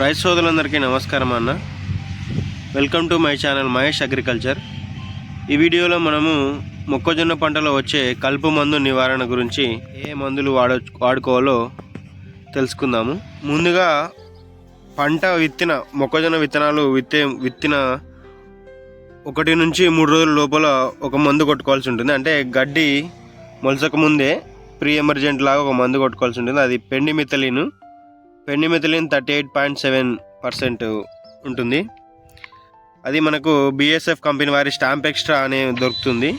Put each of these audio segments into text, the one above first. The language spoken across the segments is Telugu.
రైతు సోదరులందరికీ నమస్కారం అన్న. Welcome to my channel Mahesh agriculture. ఈ వీడియోలో మనము మొక్కజొన్న పంటలో వచ్చే కలుపు మందు నివారణ గురించి ఏ మందులు వాడ వాడుకోవాలో తెలుసుకుందాము. ముందుగా పంట విత్తిన మొక్కజొన్న విత్తనాలు విత్తే విత్తిన ఒకటి నుంచి మూడు రోజుల లోపల ఒక మందు కొట్టుకోవాల్సి ఉంటుంది. అంటే గడ్డి మొలసక ముందే ప్రీ ఎమర్జెంట్ లాగా ఒక మందు కొట్టుకోవాల్సి ఉంటుంది. అది pendimethalin pendimethalin thirty eight point seven percent ఉంటుంది. అది మనకు బిఎస్ఎఫ్ కంపెనీ వారి స్టాంప్ ఎక్స్ట్రా అనే దొరుకుతుంది.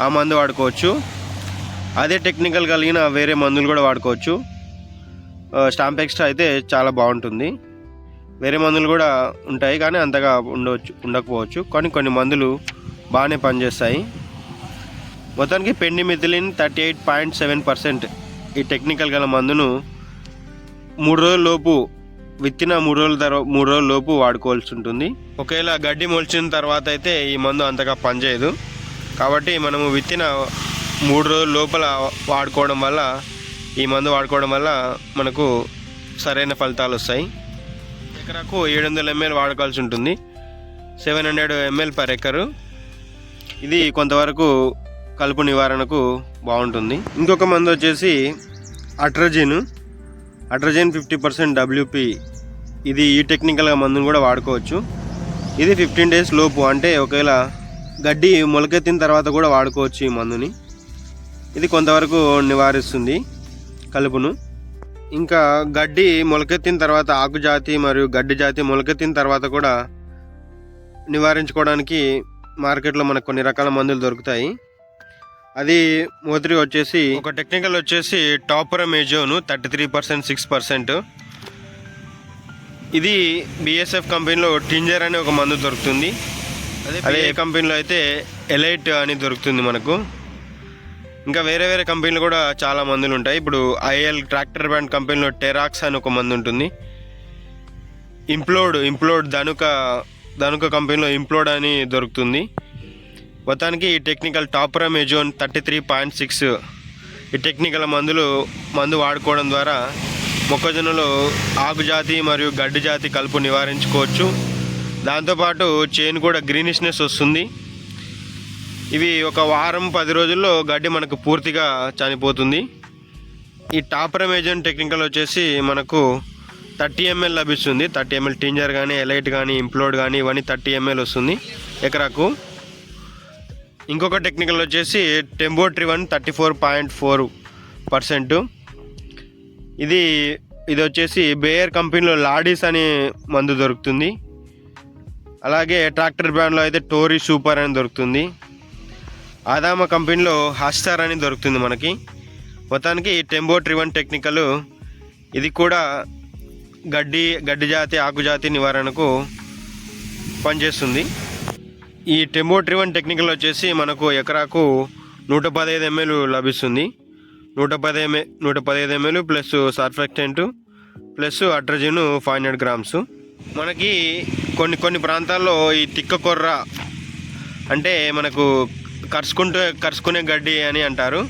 ఆ మందు వాడుకోవచ్చు. అదే టెక్నికల్ కలిగిన వేరే మందులు కూడా వాడుకోవచ్చు. స్టాంప్ ఎక్స్ట్రా అయితే చాలా బాగుంటుంది. వేరే మందులు కూడా ఉంటాయి కానీ అంతగా ఉండవచ్చు ఉండకపోవచ్చు. కానీ కొన్ని మందులు బాగానే పనిచేస్తాయి. మొత్తానికి pendimethalin thirty eight point seven percent ఈ టెక్నికల్ గల మందును మూడు రోజుల లోపు విత్తిన మూడు రోజుల తర్వాత మూడు రోజుల లోపు వాడుకోవాల్సి ఉంటుంది. ఒకవేళ గడ్డి మొలిచిన తర్వాత అయితే ఈ మందు అంతగా పనిచేయదు. కాబట్టి మనము విత్తిన మూడు రోజుల లోపల వాడుకోవడం వల్ల ఈ మందు వాడుకోవడం వల్ల మనకు సరైన ఫలితాలు వస్తాయి. ఎకరాకు ఏడు వందల ఎంఎల్ వాడుకోవాల్సి ఉంటుంది. Seven hundred ML per acre. ఇది కొంతవరకు కలుపు నివారణకు బాగుంటుంది. ఇంకొక మందు వచ్చేసి atrazine. Atrazine fifty percent WP ఇది ఈ టెక్నికల్గా మందును కూడా వాడుకోవచ్చు. ఇది ఫిఫ్టీన్ డేస్ లోపు అంటే ఒకవేళ గడ్డి మొలకెత్తిన తర్వాత కూడా వాడుకోవచ్చు ఈ మందుని. ఇది కొంతవరకు నివారిస్తుంది కలుపును. ఇంకా గడ్డి మొలకెత్తిన తర్వాత ఆకు జాతి మరియు గడ్డి జాతి మొలకెత్తిన తర్వాత కూడా నివారించుకోవడానికి మార్కెట్లో మనకు కొన్ని రకాల మందులు దొరుకుతాయి. అది మోతిరి వచ్చేసి ఒక టెక్నికల్ వచ్చేసి topramezone thirty three percent six percent. ఇది బిఎస్ఎఫ్ కంపెనీలో టింజర్ అనే ఒక మందు దొరుకుతుంది. అదే ఏ కంపెనీలో అయితే ఎలైట్ అని దొరుకుతుంది మనకు. ఇంకా వేరే వేరే కంపెనీలు కూడా చాలా మందులు ఉంటాయి. ఇప్పుడు ఐఎల్ ట్రాక్టర్ బ్యాండ్ కంపెనీలో టెరాక్స్ అని ఒక మందు ఉంటుంది. ఇంప్లోడ్ ఇంప్లోడ్ ధనుక ధనుక కంపెనీలో ఇంప్లోడ్ అని దొరుకుతుంది. మొత్తానికి ఈ technical topramezone thirty three point six ఈ టెక్నికల్ మందులు మందు వాడుకోవడం ద్వారా మొక్కజొన్నలో ఆకు జాతి మరియు గడ్డి జాతి కలుపు నివారించుకోవచ్చు. దాంతోపాటు చేను కూడా గ్రీనిష్నెస్ వస్తుంది. ఇవి ఒక వారం పది రోజుల్లో గడ్డి మనకు పూర్తిగా చనిపోతుంది. ఈ టాపర్ మెజోన్ టెక్నికల్ వచ్చేసి మనకు థర్టీ ఎంఎల్ లభిస్తుంది. థర్టీ ఎంఎల్ టింజర్ కానీ ఎలైట్ కానీ ఇంప్లోడ్ కానీ ఇవన్నీ థర్టీ ఎంఎల్ వస్తుంది ఎకరాకు. ఇంకొక టెక్నికల్ వచ్చేసి tembotrione thirty four point four percent ఇది ఇది వచ్చేసి బేయర్ కంపెనీలో లాడీస్ అనే మందు దొరుకుతుంది. అలాగే ట్రాక్టర్ బ్రాండ్లో అయితే టోరీ సూపర్ అని దొరుకుతుంది. ఆదామ కంపెనీలో హాస్టార్ అని దొరుకుతుంది మనకి. మొత్తానికి టెంబో ట్రివన్ టెక్నికల్ ఇది కూడా గడ్డి గడ్డి జాతి ఆకు జాతి నివారణకు పనిచేస్తుంది. ఈ టెంబో డ్రివన్ టెక్నికల్ వచ్చేసి మనకు ఎకరాకు నూట పదహైదు ఎంఎల్ లభిస్తుంది. నూట పదిహేను నూట పదహైదు ML plus surfactant plus atrazine five hundred grams. మనకి కొన్ని కొన్ని ప్రాంతాల్లో ఈ తిక్క కొర్ర అంటే మనకు కరుచుకుంటే కరుచుకునే గడ్డి అని అంటారు.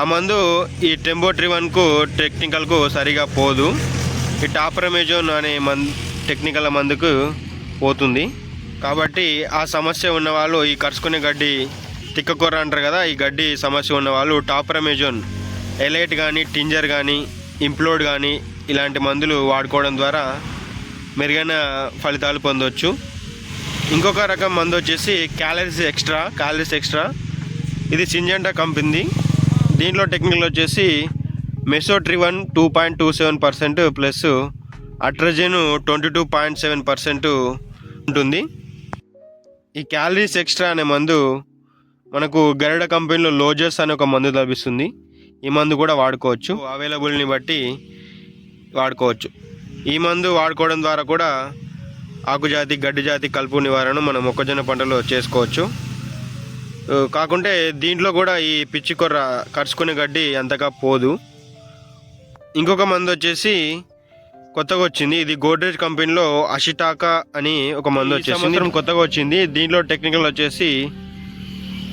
ఆ మందు ఈ టెంబో ట్రివన్కు టెక్నికల్కు సరిగా పోదు. ఈ టాప్రమేజోన్ అనే మన్ టెక్నికల్ మందుకు పోతుంది. కాబట్టి ఆ సమస్య ఉన్నవాళ్ళు ఈ కరుచుకునే గడ్డి తిక్కకూర అంటారు కదా ఈ గడ్డి సమస్య ఉన్నవాళ్ళు వాళ్ళు ఎలైట్ కానీ టింజర్ కానీ ఇంప్లోడ్ కానీ ఇలాంటి మందులు వాడుకోవడం ద్వారా మెరుగైన ఫలితాలు పొందవచ్చు ఇంకొక రకం మందు వచ్చేసి క్యాలరీస్ ఎక్స్ట్రా క్యాలరీస్ ఎక్స్ట్రా. ఇది సింజెంటా కంపెనీ దీంట్లో టెక్నికల్ వచ్చేసి mesotrione two point two seven percent plus atrazine twenty two point seven percent ఉంటుంది. ఈ క్యాలరీస్ ఎక్స్ట్రా అనే మందు మనకు గరుడ కంపెనీలో లోజర్స్ అనే ఒక మందు లభిస్తుంది. ఈ మందు కూడా వాడుకోవచ్చు. అవైలబుల్ని బట్టి వాడుకోవచ్చు. ఈ మందు వాడుకోవడం ద్వారా కూడా ఆకుజాతి గడ్డి జాతి కలుపు నివారణ మనం మొక్కజొన్న పంటలో చేసుకోవచ్చు. కాకుంటే దీంట్లో కూడా ఈ పిచ్చి కొర్ర కరుచుకునే గడ్డి అంతగా పోదు. ఇంకొక మందు వచ్చేసి కొత్తగా వచ్చింది ఇది గోడ్రేజ్ కంపెనీలో అషిటాకా అని ఒక మందు వచ్చేసి సంవత్సరం కొత్తగా వచ్చింది దీంట్లో టెక్నికల్ వచ్చేసి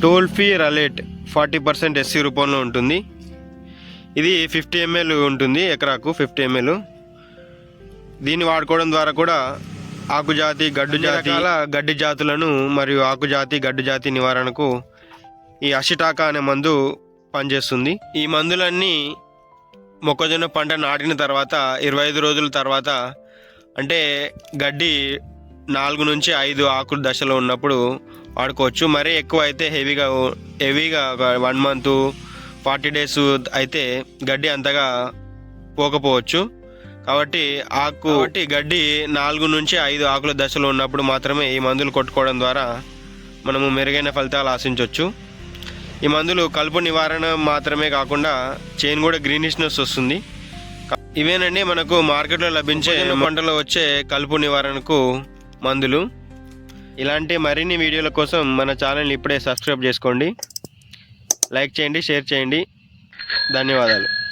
tolpyralate forty percent SC రూపంలో ఉంటుంది. ఇది ఫిఫ్టీ ఎంఎల్ ఉంటుంది ఎకరాకు ఫిఫ్టీ ఎంఎల్ దీన్ని వాడుకోవడం ద్వారా కూడా ఆకుజాతి గడ్డు జాతి గడ్డి జాతులను మరియు ఆకుజాతి గడ్డు జాతి నివారణకు ఈ అషిటాక అనే మందు పనిచేస్తుంది. ఈ మందులన్నీ మొక్కజొన్న పంట నాటిన తర్వాత ఇరవై ఐదు రోజుల తర్వాత అంటే గడ్డి నాలుగు నుంచి ఐదు ఆకుల దశలో ఉన్నప్పుడు వాడుకోవచ్చు. మరీ ఎక్కువ అయితే హెవీగా హెవీగా వన్ మంత్ ఫార్టీ డేస్ అయితే గడ్డి అంతగా పోకపోవచ్చు. కాబట్టి ఆకు కాబట్టి గడ్డి నాలుగు నుంచి ఐదు ఆకుల దశలో ఉన్నప్పుడు మాత్రమే ఈ మందులు కొట్టుకోవడం ద్వారా మనము మెరుగైన ఫలితాలు ఆశించవచ్చు ఈ మందులు కలుపు నివారణ మాత్రమే కాకుండా చేను కూడా గ్రీనిష్నెస్ వస్తుంది. ఇవేనండి మనకు మార్కెట్లో లభించే పంటలో వచ్చే కలుపు నివారణకు మందులు. ఇలాంటి మరిన్ని వీడియోల కోసం మన ఛానల్ని ఇప్పుడే సబ్స్క్రైబ్ చేసుకోండి. లైక్ చేయండి షేర్ చేయండి. ధన్యవాదాలు.